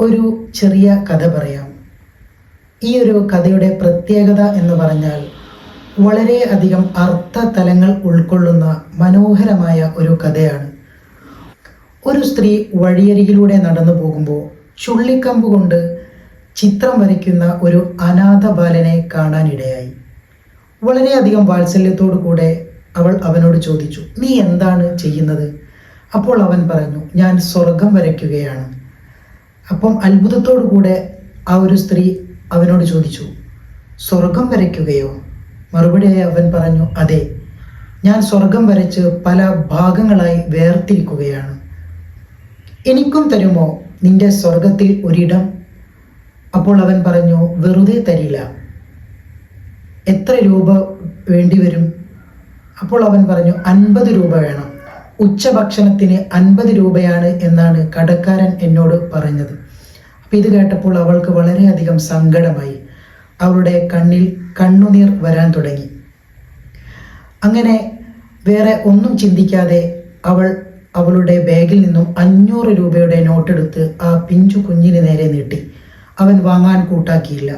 ഒരു ചെറിയ കഥ പറയാം. ഈ ഒരു കഥയുടെ പ്രത്യേകത എന്ന് പറഞ്ഞാൽ വളരെ അധികം അർത്ഥതലങ്ങൾ ഉൾക്കൊള്ളുന്ന മനോഹരമായ ഒരു കഥയാണ്. ഒരു സ്ത്രീ വഴിയരികിലൂടെ നടന്നു പോകുമ്പോൾ ചുള്ളിക്കമ്പ് കൊണ്ട് ചിത്രം വരയ്ക്കുന്ന ഒരു അനാഥ ബാലനെ കാണാനിടയായി. വളരെയധികം വാത്സല്യത്തോടു കൂടെ അവൾ അവനോട് ചോദിച്ചു നീ എന്താണ് ചെയ്യുന്നത്? അപ്പോൾ അവൻ പറഞ്ഞു ഞാൻ സ്വർഗം വരയ്ക്കുകയാണ്. അപ്പം അത്ഭുതത്തോടു കൂടെ ആ ഒരു സ്ത്രീ അവനോട് ചോദിച്ചു സ്വർഗം വരയ്ക്കുകയോ? മറുപടിയായി അവൻ പറഞ്ഞു അതെ ഞാൻ സ്വർഗം വരച്ച് പല ഭാഗങ്ങളായി വേർതിരിക്കുകയാണ്. എനിക്കും തരുമോ നിന്റെ സ്വർഗത്തിൽ ഒരിടം? അപ്പോൾ അവൻ പറഞ്ഞു വെറുതെ തരില്ല. എത്ര രൂപ വേണ്ടിവരും? അപ്പോൾ അവൻ പറഞ്ഞു അൻപത് രൂപ വേണം. ഉച്ചഭക്ഷണത്തിന് അൻപത് രൂപയാണ് എന്നാണ് കടക്കാരൻ എന്നോട് പറഞ്ഞത്. അപ്പം ഇത് കേട്ടപ്പോൾ അവൾക്ക് വളരെയധികം സങ്കടമായി. അവളുടെ കണ്ണിൽ കണ്ണുനീർ വരാൻ തുടങ്ങി. അങ്ങനെ വേറെ ഒന്നും ചിന്തിക്കാതെ അവൾ അവളുടെ ബാഗിൽ നിന്നും അഞ്ഞൂറ് രൂപയുടെ നോട്ടെടുത്ത് ആ പിഞ്ചു കുഞ്ഞിന് നേരെ നീട്ടി. അവൻ വാങ്ങാൻ കൂട്ടാക്കിയില്ല.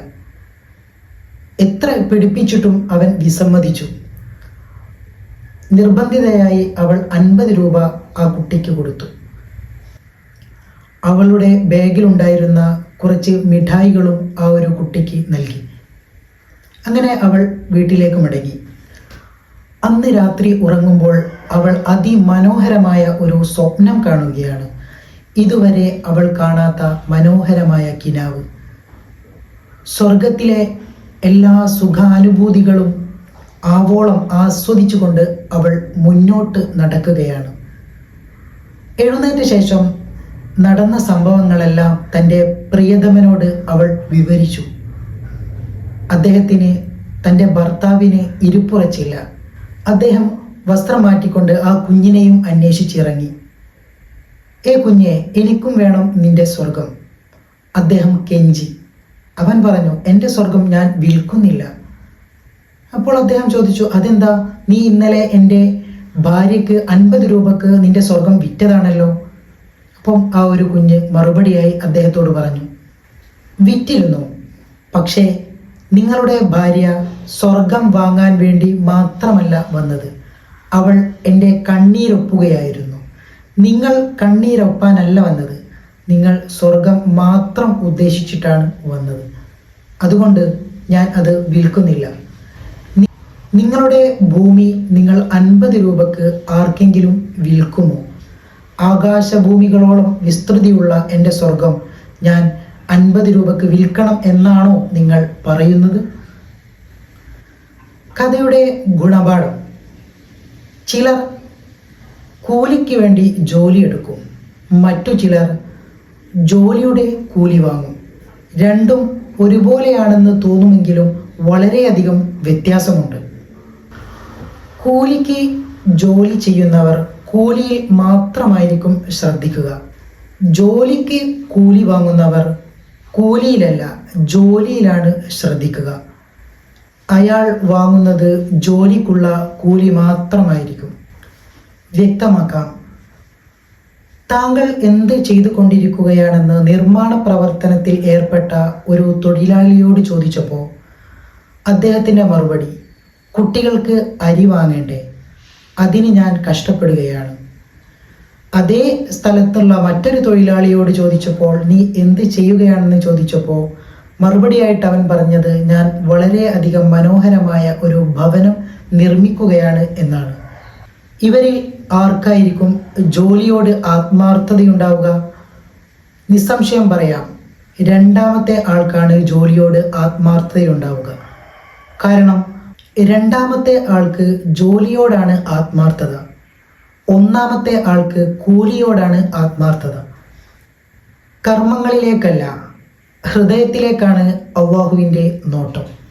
എത്ര പിടിപ്പിച്ചിട്ടും അവൻ വിസമ്മതിച്ചു. നിർബന്ധിതയായി അവൾ അൻപത് രൂപ ആ കുട്ടിക്ക് കൊടുത്തു. അവളുടെ ബാഗിലുണ്ടായിരുന്ന കുറച്ച് മിഠായികളും ആ ഒരു കുട്ടിക്ക് നൽകി. അങ്ങനെ അവൾ വീട്ടിലേക്ക് മടങ്ങി. അന്ന് രാത്രി ഉറങ്ങുമ്പോൾ അവൾ അതിമനോഹരമായ ഒരു സ്വപ്നം കാണുകയാണ്. ഇതുവരെ അവൾ കാണാത്ത മനോഹരമായ കിനാവ്. സ്വർഗത്തിലെ എല്ലാ സുഖാനുഭൂതികളും ആവോളം ആസ്വദിച്ചുകൊണ്ട് അവൾ മുന്നോട്ട് നടക്കുകയാണ്. എഴുന്നേറ്റ ശേഷം നടന്ന സംഭവങ്ങളെല്ലാം തന്റെ പ്രിയതമനോട് അവൾ വിവരിച്ചു. അദ്ദേഹത്തിന് തന്റെ ഭർത്താവിനെ ഇരിപ്പുറച്ചില്ല. അദ്ദേഹം വസ്ത്രം മാറ്റിക്കൊണ്ട് ആ കുഞ്ഞിനെയും അന്വേഷിച്ചിറങ്ങി. ഏ കുഞ്ഞെ എനിക്കും വേണം നിന്റെ സ്വർഗം അദ്ദേഹം കെഞ്ചി. അവൻ പറഞ്ഞു എന്റെ സ്വർഗം ഞാൻ വിൽക്കുന്നില്ല. അപ്പോൾ അദ്ദേഹം ചോദിച്ചു അതെന്താ? നീ ഇന്നലെ എന്റെ ഭാര്യയ്ക്ക് അൻപത് രൂപക്ക് നിന്റെ സ്വർഗം വിറ്റതാണല്ലോ? അപ്പം ആ ഒരു കുഞ്ഞ് മറുപടിയായി അദ്ദേഹത്തോട് പറഞ്ഞു വിറ്റിരുന്നു. പക്ഷേ നിങ്ങളുടെ ഭാര്യ സ്വർഗം വാങ്ങാൻ വേണ്ടി മാത്രമല്ല വന്നത്. അവൾ എന്റെ കണ്ണീരൊപ്പുകയായിരുന്നു. നിങ്ങൾ കണ്ണീരൊപ്പാനല്ല വന്നത്. നിങ്ങൾ സ്വർഗം മാത്രം ഉദ്ദേശിച്ചിട്ടാണ് വന്നത്. അതുകൊണ്ട് ഞാൻ അത് വിൽക്കുന്നില്ല. നിങ്ങളുടെ ഭൂമി നിങ്ങൾ അൻപത് രൂപക്ക് ആർക്കെങ്കിലും വിൽക്കുമോ? ആകാശഭൂമികളോളം വിസ്തൃതിയുള്ള എന്റെ സ്വർഗം ഞാൻ അൻപത് രൂപക്ക് വിൽക്കണം എന്നാണോ നിങ്ങൾ പറയുന്നത്? കഥയുടെ ഗുണപാഠം. ചിലർ കൂലിക്ക് വേണ്ടി ജോലിയെടുക്കും മറ്റു ചിലർ ജോലിയുടെ കൂലി വാങ്ങും. രണ്ടും ഒരുപോലെയാണെന്ന് തോന്നുമെങ്കിലും വളരെയധികം വ്യത്യാസമുണ്ട്. കൂലിക്ക് ജോലി ചെയ്യുന്നവർ കൂലിയിൽ മാത്രമായിരിക്കും ശ്രദ്ധിക്കുക. ജോലിക്ക് കൂലി വാങ്ങുന്നവർ കൂലിയിലല്ല ജോലിയിലാണ് ശ്രദ്ധിക്കുക. അയാൾ വാങ്ങുന്നത് ജോലിക്കുള്ള കൂലി മാത്രമായിരിക്കും. വ്യക്തമാക്കാം. താങ്കൾ എന്ത് ചെയ്തുകൊണ്ടിരിക്കുകയാണെന്ന് നിർമ്മാണ പ്രവർത്തനത്തിൽ ഏർപ്പെട്ട ഒരു തൊഴിലാളിയോട് ചോദിച്ചപ്പോൾ അദ്ദേഹത്തിന്റെ മറുപടി കുട്ടികൾക്ക് അരി വാങ്ങേണ്ടേ? അതിന് ഞാൻ കഷ്ടപ്പെടുകയാണ്. അതേ സ്ഥലത്തുള്ള മറ്റൊരു തൊഴിലാളിയോട് ചോദിച്ചപ്പോൾ നീ എന്ത് ചെയ്യുകയാണെന്ന് ചോദിച്ചപ്പോൾ മറുപടിയായിട്ട് അവൻ പറഞ്ഞത് ഞാൻ വളരെ അധികം മനോഹരമായ ഒരു ഭവനം നിർമ്മിക്കുകയാണ് എന്നാണ്. ഇവരിൽ ആർക്കായിരിക്കും ജോലിയോട് ആത്മാർത്ഥതയുണ്ടാവുക? നിസ്സംശയം പറയാം രണ്ടാമത്തെ ആൾക്കാണ് ജോലിയോട് ആത്മാർത്ഥതയുണ്ടാവുക. കാരണം രണ്ടാമത്തെ ആൾക്ക് ജോലിയോടാണ് ആത്മാർത്ഥത. ഒന്നാമത്തെ ആൾക്ക് കൂലിയോടാണ് ആത്മാർത്ഥത. കർമ്മങ്ങളിലേക്കല്ല ഹൃദയത്തിലേക്കാണ് അള്ളാഹുവിന്റെ നോട്ടം.